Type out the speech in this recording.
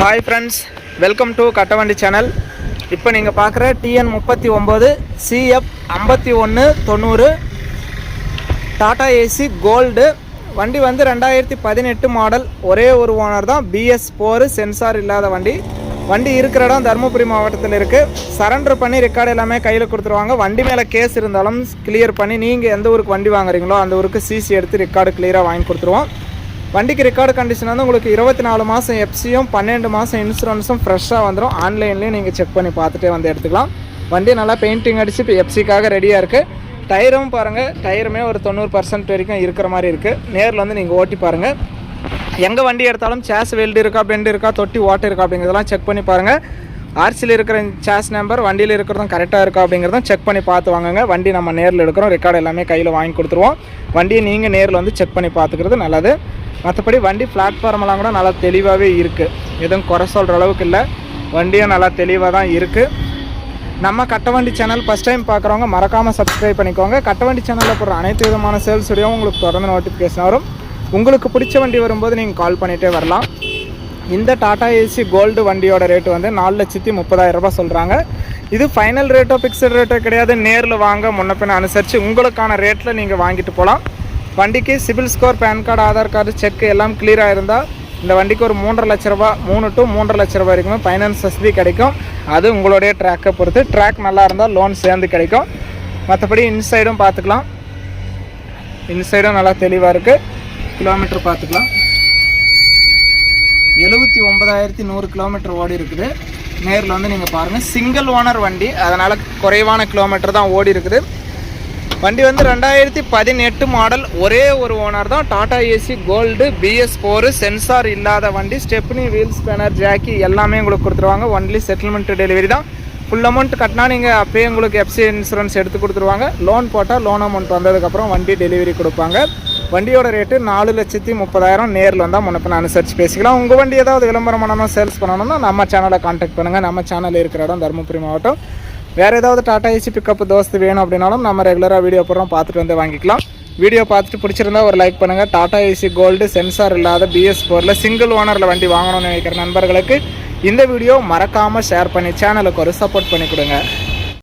Hi friends welcome to Kattavandi channel இப்போ நீங்கள் பார்க்குற டிஎன் முப்பத்தி ஒம்பது சிஎஃப் ஐம்பத்தி ஒன்று தொண்ணூறு டாடா ஏசி கோல்டு வண்டி வந்து ரெண்டாயிரத்தி பதினெட்டு மாடல் ஒரே ஒரு ஓனர் தான் பிஎஸ் ஃபோரு சென்சார் இல்லாத வண்டி. வண்டி இருக்கிற இடம் தருமபுரி மாவட்டத்தில் இருக்குது சரண்டர் பண்ணி ரெக்கார்டு எல்லாமே கையில் கொடுத்துருவாங்க. வண்டி மேலே கேஸ் இருந்தாலும் கிளியர் பண்ணி நீங்கள் எந்த ஊருக்கு வண்டி வாங்குறீங்களோ அந்த ஊருக்கு சிசி எடுத்து ரெக்கார்டு கிளியராக வாங்கி கொடுத்துருவோம். வண்டிக்கு ரெக்கார்டு கண்டிஷன் வந்து உங்களுக்கு இருபத்தி நாலு மாதம் எஃப்சியும் பன்னெண்டு மாதம் இன்சூரன்ஸும் ஃப்ரெஷ்ஷாக வந்துடும் ஆன்லைன்லேயும் நீங்கள் செக் பண்ணி பார்த்துட்டே வந்து எடுத்துக்கலாம். வண்டி நல்லா பெயிண்டிங் அடித்து இப்போ எஃப்சிக்காக ரெடியாக இருக்குது டயரும் பாருங்கள் டயருமே ஒரு தொண்ணூறு பர்சன்ட் வரைக்கும் இருக்கிற மாதிரி இருக்குது நேரில் வந்து நீங்கள் ஓட்டி பாருங்கள் எங்கே வண்டி எடுத்தாலும் சேஸ் வெல்டு இருக்கா பெண்டு இருக்கா தொட்டி ஓட்டை இருக்கா அப்படிங்கிறதெல்லாம் செக் பண்ணி பாருங்கள் ஆர்சியில் இருக்கிற சேஸ் நம்பர் வண்டியில் இருக்கிறதும் கரெக்டாக இருக்கா அப்படிங்கிறதும் செக் பண்ணி பார்த்து வாங்குங்க. வண்டி நம்ம நேரில் எடுக்கிறோம். ரெக்கார்டு எல்லாமே கையில் வாங்கி கொடுத்துருவோம். வண்டியை நீங்கள் நேரில் வந்து செக் பண்ணி பார்த்துக்கிறது நல்லது. மற்றபடி வண்டி பிளாட்ஃபார்மெல்லாம் கூட நல்லா தெளிவாகவே இருக்குது எதுவும் குறை சொல்கிற அளவுக்கு இல்லை. வண்டியும் நல்லா தெளிவாக தான் இருக்குது நம்ம கட்டவண்டி சேனல் ஃபஸ்ட் டைம் பார்க்குறவங்க மறக்காமல் சப்ஸ்கிரைப் பண்ணிக்கோங்க. கட்டவண்டி சேனலில் போடுற அனைத்து விதமான சேல்ஸ் வீடியோவும் உங்களுக்கு தொடர்ந்து நோட்டிஃபிகேஷன் வரும். உங்களுக்கு பிடிச்ச வண்டி வரும்போது நீங்கள் கால் பண்ணிகிட்டே வரலாம். இந்த டாடா ஏசி கோல்டு வண்டியோட ரேட்டு வந்து நாலு லட்சத்தி முப்பதாயிரம் ரூபாய் சொல்கிறாங்க இது ஃபைனல் ரேட்டோ ஃபிக்ஸட் ரேட்டோ கிடையாது. நேரில் வாங்க முன்ன பின்ன அனுசரித்து உங்களுக்கான ரேட்டில் நீங்கள் வாங்கிட்டு போகலாம் வண்டிக்கு CIBIL score pan card Aadhaar card check எல்லாம் கிளியராக இருந்தால் இந்த வண்டிக்கு ஒரு மூன்றரை லட்ச ரூபா மூணு டு மூன்றரை லட்ச ரூபாய் வரைக்குமே ஃபைனான்ஸ் வசதி கிடைக்கும். அது உங்களுடைய ட்ராக்கை பொறுத்து. ட்ராக் நல்லா இருந்தால் லோன் சேர்ந்து கிடைக்கும். மற்றபடி இன்சைடும் பார்த்துக்கலாம். இன்சைடும் நல்லா தெளிவாக இருக்குது கிலோமீட்டர் பார்த்துக்கலாம். எழுபத்தி ஒன்பதாயிரத்தி நூறு கிலோமீட்டர் ஓடி இருக்குது. நேரில் வந்து நீங்கள் பாருங்கள் சிங்கிள் ஓனர் வண்டி. அதனால் குறைவான கிலோமீட்டர் தான் ஓடி இருக்குது. வண்டி வந்து ரெண்டாயிரத்தி பதினெட்டு மாடல் ஒரே ஒரு ஓனர் தான். Tata AC gold BS four sensor இல்லாத வண்டி. ஸ்டெப்னி வீல்ஸ் பேனர் ஜாக்கி எல்லாமே உங்களுக்கு கொடுத்துருவாங்க. ஒன்லி செட்டில்மெண்ட் டெலிவரி தான். ஃபுல் அமௌண்ட் கட்டினா நீங்கள் அப்பயே உங்களுக்கு எஃப்சி இன்சூரன்ஸ் எடுத்து கொடுத்துருவாங்க. லோன் போட்டால் லோன் அமௌண்ட் வந்ததுக்கப்புறம் வண்டி டெலிவரி கொடுப்பாங்க. வண்டியோட ரேட்டு நாலு லட்சத்தி முப்பதாயிரம் நேரில் வந்தால் முன்னப்பின அனுசரித்து பேசிக்கலாம். உங்கள் வண்டி ஏதாவது விளம்பரம் பண்ணணும் சேல்ஸ் பண்ணணும்னா நம்ம சேனலை காண்டாக்ட் பண்ணுங்கள் நம்ம சேனல் இருக்கிற இடம் தருமபுரி மாவட்டம். வேறு ஏதாவது டாடா ஏசி பிக்கப் தோஸ்து வேணும் அப்படின்னாலும் நம்ம ரெகுலராக வீடியோ போடுறோம். பார்த்துட்டு வந்து வாங்கிக்கலாம். வீடியோ பார்த்துட்டு பிடிச்சிருந்தா ஒரு லைக் பண்ணுங்கள் டாடா ஏசி கோல்டு சென்சார் இல்லாத பிஎஸ் ஃபோரில் சிங்கிள் ஓனரில் வண்டி வாங்கணும்னு நினைக்கிற நண்பர்களுக்கு இந்த வீடியோ மறக்காமல் ஷேர் பண்ணி சேனலுக்கு ஒரு சப்போர்ட் பண்ணி கொடுங்க.